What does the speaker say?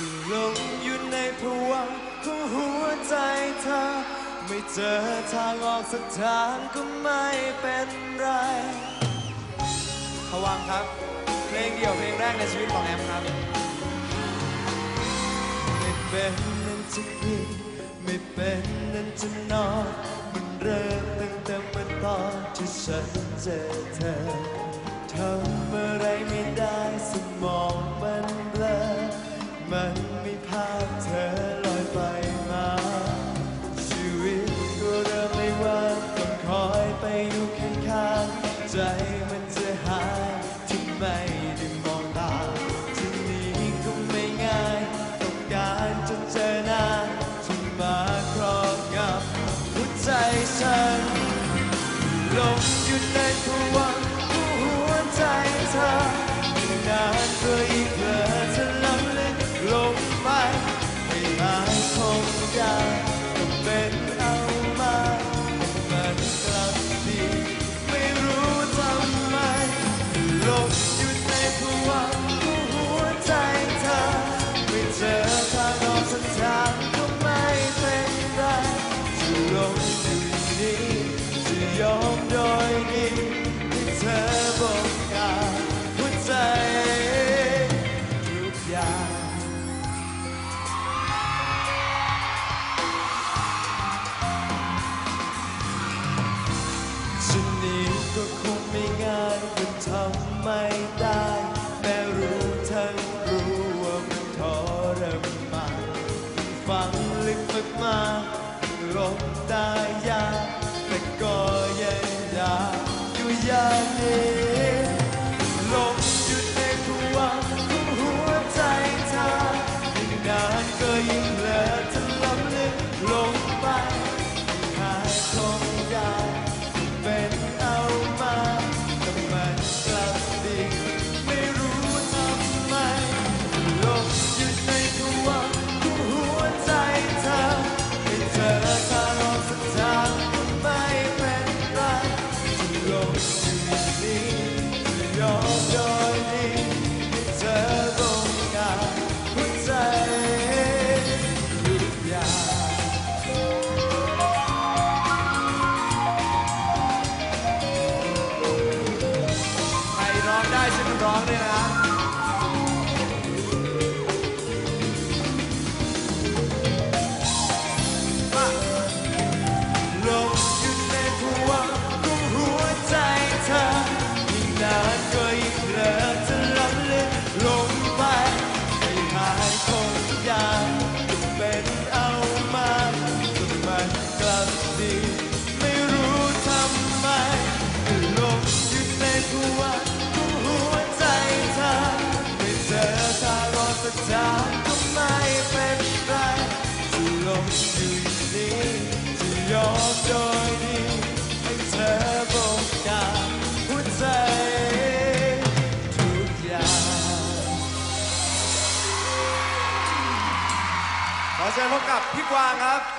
ที่หลงอยู่ในภวังของหัวใจเธอ ไม่เจอทางออกสักทางก็ไม่เป็นไรภวังครับ เพลงเดี่ยวเพลงแรกในชีวิตของแอมครับ ไม่เป็นนั้นจะกินไม่เป็นนั้นจะนอนมันเริ่มตั้งแต่เมื่อตอนที่ฉันเจอเธอทำอะไรไม่ได้สมอง มันมีภาพเธอลอยไปมา ชีวิตก็เริ่มไม่ว่างต้องคอยไปอยู่ข้างๆใจมันจะหายที่ไม่ได้มองตาทีนี้ก็ไม่ง่ายต้องการจนเจอหน้าที่มาครอบงำหัวใจฉันหลงอยู่ใน จ ได้ รอดสักก็ไม่เป็นไรจะลงอยู่นี้จะยอมโดยดีให้เธอบงการหัวใจทุกอย่างขอเชิญพบกับพี่กวางครับ